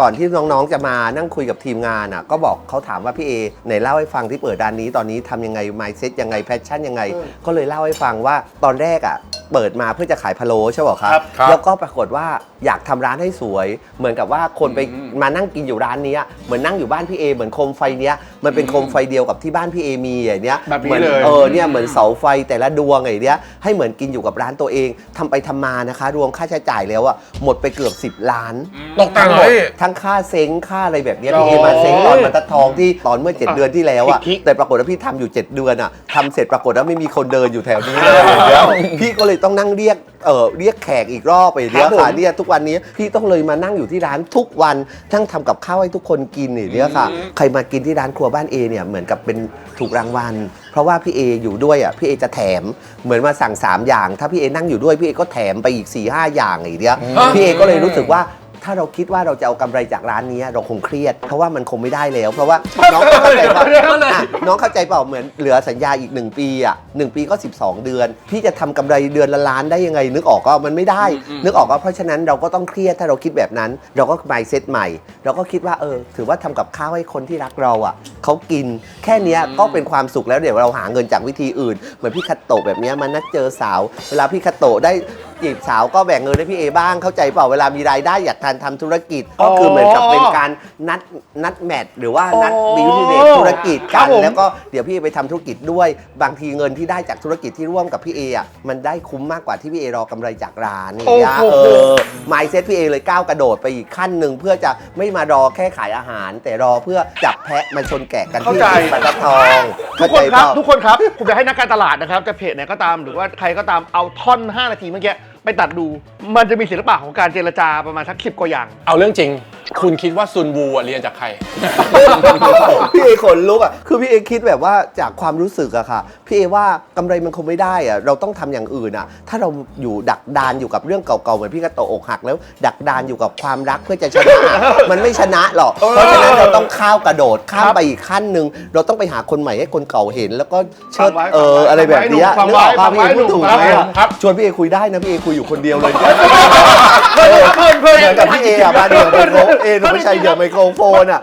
ก่อนที่น้องๆ จะมานั่งคุยกับทีมงานอะก็บอกเขาถามว่าพี่เอไหนเล่าให้ฟังที่เปิดร้านนี้ตอนนี้ทำยังไง mindset ยังไง passion ยังไง ก็เลยเล่าให้ฟังว่าตอนแรกอะเปิดมาเพื่อจะขายพะโล้ใช่ป่ะครับ ครับครับแล้วก็ปรากฏว่าอยากทำร้านให้สวย เหมือนกับว่าคนไปอืมมานั่งกินอยู่ร้านเนี้ยเหมือนนั่งอยู่บ้านพี่เอเหมือนโคมไฟเนี้ยมันเป็นโคมไฟเดียวกับที่บ้านพี่เอมีอย่างเนี้ยแบบนี้หมือเลยเออเนี่ยเหมือนเสาไฟแต่ละดวงไอ้เนี้ยให้เหมือนกินอยู่กับร้านตัวเองทำไปทำมานะคะ รวมค่าใช้จ่ายแล้วอะหมดไปเกือบ 10 ล้าน ตกแต่งทั้งหเลมดยทั้งค่าเซ้งค่าอะไรแบบเนี้ยโอ้พี่เอมาเซ้งตอนบรรทัดทองที่ตอนเมื่อ 7 เดือนที่แล้วอะคลิกๆแต่ปรากฏว่าพี่ทำอยู่ 7 เดือนอะทำเสร็จปรากฏว่าไม่มีคนเดินอยู่แถวนี้เลยเดี๋ยวพี่ก็เลยต้องนั่งเรียกเออเรียกแขกอีกรอบไปเนี้ยครับผมค่ะเนี่ยทุกวันนี้พี่ต้องเลยมานั่งอยู่ที่ร้านทุกวันทั้งทำกับข้าวให้ทุกคนกินอย่างเนี้ยค่ะ ใครมากินที่ร้านครัวบ้านเอเนี่ยเหมือนกับเป็นถูกรางวัล เพราะว่าพี่เออยู่ด้วยอะพี่เอจะแถมเหมือนมาสั่ง 3 อย่าง ถ้าพี่เอนั่งอยู่ด้วยพี่เอก็แถมไปอีก4ี่ห้าอย่างอย่างเนี้ยฮะพี่เอก็เลยรู้สึกว่า ถ้าเราคิดว่าเราจะเอากำไรจากร้านนี้เราคงเครียด เพราะว่ามันคงไม่ได้แล้ว เพราะว่าน้องก็เข้าใจว่าอะน้องเข้าใจเปล่าเหมือนเหลือสัญญาอีก 1 ปีอะหปีก็ 12 เดือน พี่จะทำกำไรเดือนละล้านได้ยังไง นึกออกก็มันไม่ได้ นึกออกก็เพราะฉะนั้นเราก็ต้องเครียดถ้าเราคิดแบบนั้น เราก็มายเซตใหม่ เราก็คิดว่าเออ ถือว่าทำกับข้าวให้คนที่รักเราอะเขากินแค่เนี้ยก็เป็นความสุขแล้วเดี๋ยวเราหาเงินจากวิธีอื่น เหมือนพี่คัตโตะแบบเนี้ยมานัดเจอสาว เวลาพี่คัตโตะได้ จีบสาวก็แบ่งเงินให้พี่เอบ้างเข้าใจเปล่าเวลามีรายได้อยากการทำธุรกิจ ก็คือเหมือนกับเป็นการนัดนัดแมทหรือว่านัดอ๋อบิวตี้เดทธุรกิจครักับนผม แล้วก็เดี๋ยวพี่เอไปทำธุรกิจด้วย บางทีเงินที่ได้จากธุรกิจที่ร่วมกับพี่เออะมันได้คุ้มมากกว่าที่พี่เอรอกำไรจากร้านอย่างเงี้ยโอ้โหเออมายเซ็ตพี่เอเลยก้าวกระโดดไปอีกขั้นหนึ่งเพื่อจะไม่มารอแค่ขายอาหาร แต่รอเพื่อจับแพะมาชนแกะกันเข้าที่ใจบรรทัดทองทุกเข้าคใจนเปครับล่า ทุกคนครับ ผมจะให้นักการตลาดนะครับ จะเพจไหนก็ตามหรือว่าใครก็ตามเอาท่อน 5 นาทีเมื่อกี้ ไปตัดดู มันจะมีศิลปะของการเจรจาประมาณสักสิบกว่าอย่าง เอาเรื่องจริง คุณคิดว่าซุนวูอะเรียนจากใคร พี่เอขนลุกอะ คือพี่เอคิดแบบว่าจากความรู้สึกอะค่ะ พี่เอว่ากำไรมันคงไม่ได้อะเราต้องทำอย่างอื่นอะถ้าเราอยู่ดักดานอยู่กับเรื่องเก่าๆ เหมือนพี่กระโตะอกหักแล้ว ดักดานอยู่กับความรักเพื่อจะชนะมันไม่ชนะหรอก เพราะฉะนั้นเราต้องข้าวกระโดดข้ามไปอีกขั้นหนึ่งเราต้องไปหาคนใหม่ให้คนเก่าเห็น แล้วก็เชิดฟังไว้เอออะไรแบบเนี้ยฟังนึกไว้ออกป่ะฟังพี่ไว้เอพูดถูกไหมครับอะครับชวนพี่เอคุยได้นะพี่เอคุยอยู่คนเดียวเลย มือนกับพี่เออะมาเดี๋ยวไมโครเอหนูไม่ใช่เดี๋ยวไมโครโฟนอะ